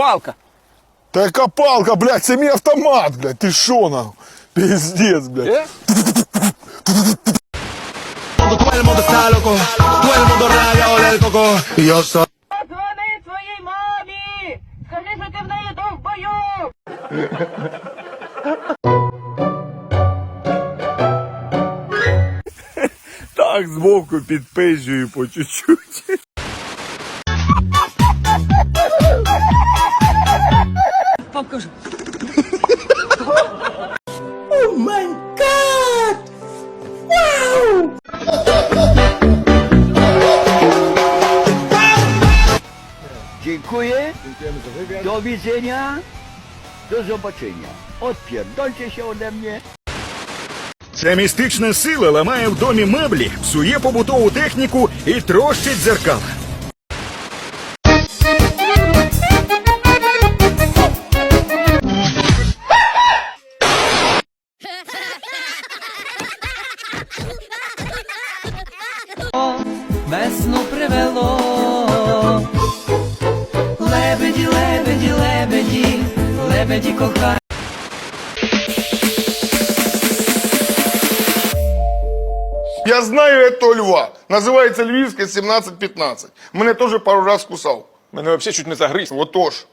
палка. Та яка палка, блядь, це мій автомат, блядь, ти шо нахуй? Пиздец, блядь. Е? Todo el mundo está loco, todo el mundo raya o el coco. Y yo soy. Дзвони своїй мамі! Скажи, що ти в неї довбойоб! Так збоку підпизжую по чуть-чуть. Покажу. Dziękuję. Do widzenia. Do zobaczenia. Odpierdolcie się ode mnie. Ця містична сила ламає в домі меблі, псує побутову техніку і трощить дзеркала. Весну привело. Лебеді, лебеді, лебеді, лебеді кохай. Я знаю этого льва. Називається Львівське 1715. Мене теж пару раз кусав. Мене взагалі чуть не загриз. Вот тож.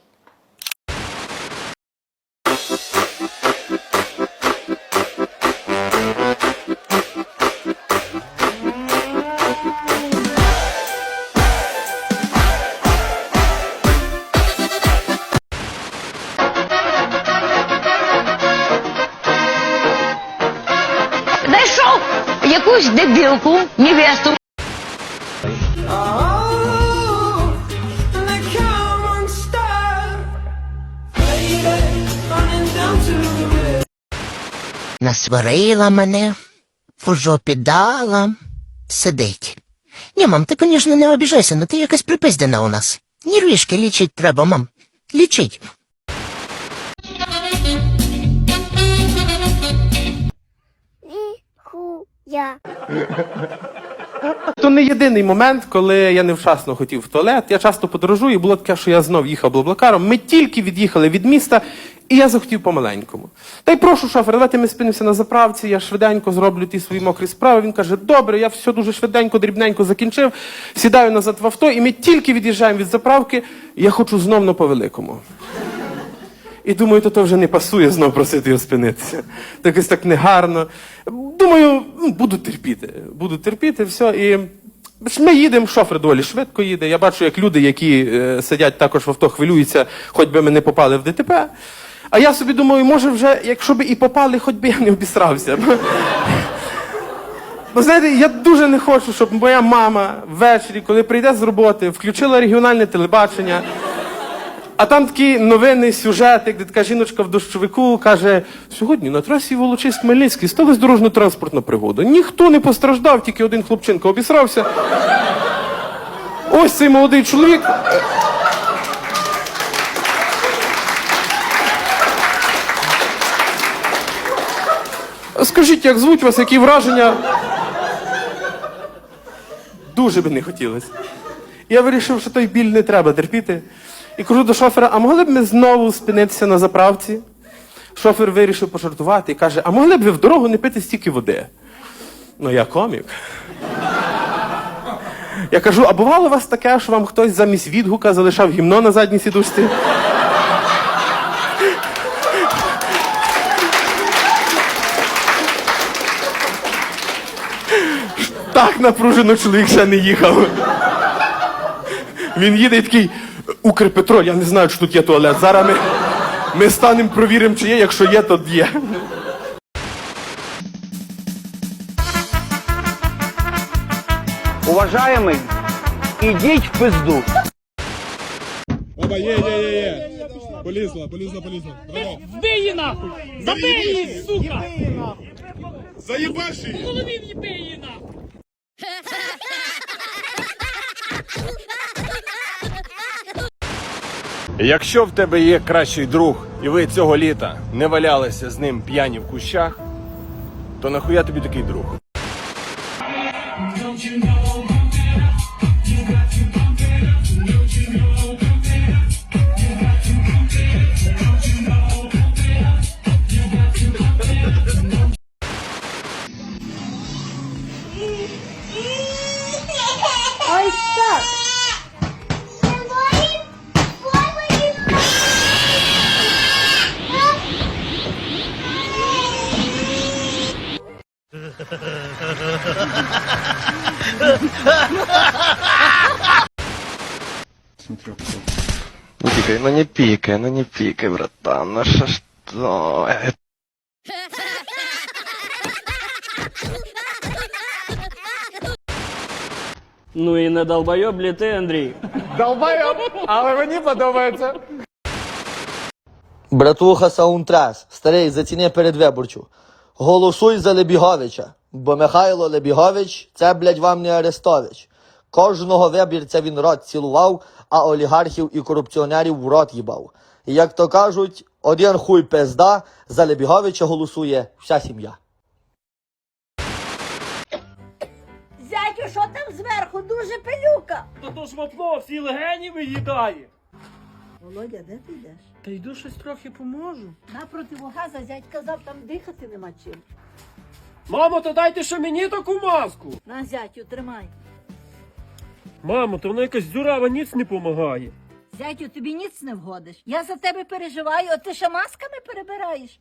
Якусь дебілку, невесту. Насварила мене, в жопі дала, сидить. Ні, мам, ти, звісно, не обіжайся, але ти якась припиздена у нас. Нервішки лічить треба, мам. Лічить. То не єдиний момент, коли я невчасно хотів в туалет. Я часто подорожую, і було таке, що я знов їхав блаблакаром. Ми тільки від'їхали від міста, і я захотів помаленькому. Та й прошу шофера, давайте ми спинимося на заправці, я швиденько зроблю ті свої мокрі справи. Він каже: добре, я все дуже швиденько, дрібненько закінчив, сідаю назад в авто, і ми тільки від'їжджаємо від заправки, і я хочу знов на по-великому. І думаю, то, то вже не пасує знов просити його спинитися. Так якось так негарно. Думаю, ну, буду терпіти. Буду терпіти, все. І ми їдемо, шофер доволі швидко їде. Я бачу, як люди, які е, сидять також в авто, хвилюються, хоч би ми не попали в ДТП. А я собі думаю, може вже, якщо б і попали, хоч би я не обісрався. Бо знаєте, я дуже не хочу, щоб моя мама ввечері, коли прийде з роботи, включила регіональне телебачення. А там такі новини, сюжети, де така жіночка в дощовику каже: сьогодні на трасі Волочиськ Хмельницький сталася дорожньо-транспортна пригода. Ніхто не постраждав, тільки один хлопчинка обісрався. Ось цей молодий чоловік. Скажіть, як звуть вас, які враження? Дуже би не хотілося. Я вирішив, що той біль не треба терпіти. І кажу до шофера, а могли б ми знову спинитися на заправці? Шофер вирішив пожартувати і каже, а могли б ви в дорогу не пити стільки води? Ну, я комік. Я кажу, а бувало у вас таке, що вам хтось замість відгука залишав гімно на задній сідушці? Так напружено чоловік ще не їхав. Він їде і такий Укрпетроль, я не знаю, чи тут є туалет. Зараз ми, ми станемо, провіримо, чи є. Якщо є, то є. Уважаемый, идите в пизду. Опа, є, є, є, є. Полізла, полізла, полізла. Давай. Вбий її нахуй! Забий її, сука! Заїбаш її. Голові в'їби її нахуй! Якщо в тебе є кращий друг, і ви цього літа не валялися з ним п'яні в кущах, то нахуя тобі такий друг? Ай, так! Не пикай, ну не пикай, ну не пикай, братан, ну что что? Ну і не долбойоб лі ти, Андрій. Долбайоб, але мені подобається. Братуха Саунтрес, старий, заціни передвиборчу. Голосуй за Лебіговича, бо Михайло Лебігович це, блядь, вам не Арестович. Кожного вибірця він рот цілував, а олігархів і корупціонерів в рот їбав. І як то кажуть, один хуй пизда, за Лебіговича голосує вся сім'я. Зятю, що там зверху? Дуже пилюка. То то ж вапно, всі легені виїдає. Володя, де ти йдеш? Та йду щось трохи поможу. На противогаза зять казав, там дихати нема чим. Мамо, то дайте ще мені таку маску. На зятю, тримай. Мамо, то вона якась дзюрава ніц не помагає. Зятю, тобі ніц не вгодиш. Я за тебе переживаю, а ти ще масками перебираєш.